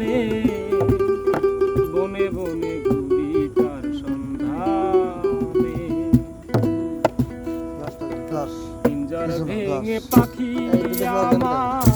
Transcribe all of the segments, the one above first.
বনে বনে বনে ঘুরি তার সন্ধানে। পিঞ্জর ভেঙে পাখি আমার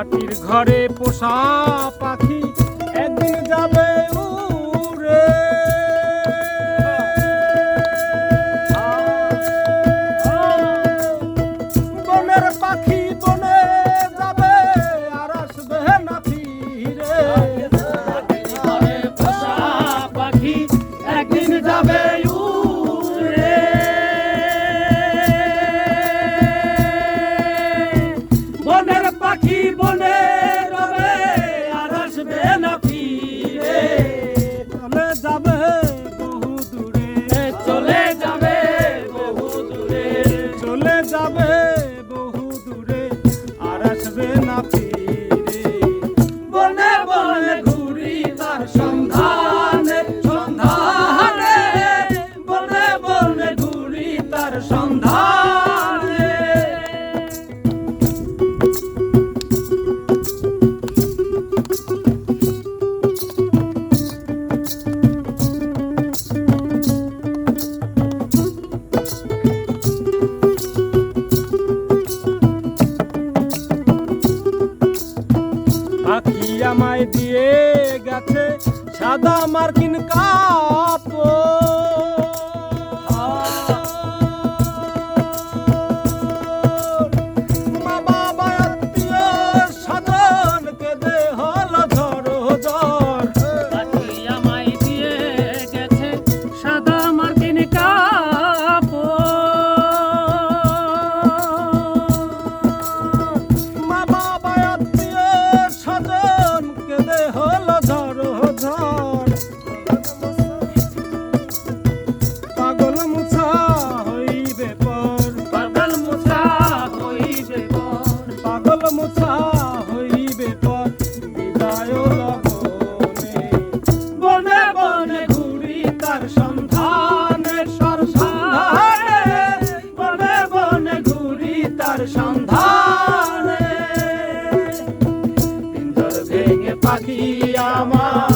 মাটির ঘরে পোষা পাখি একদিন যাবে stop সাদা মার্কিন কাপড়। আমার।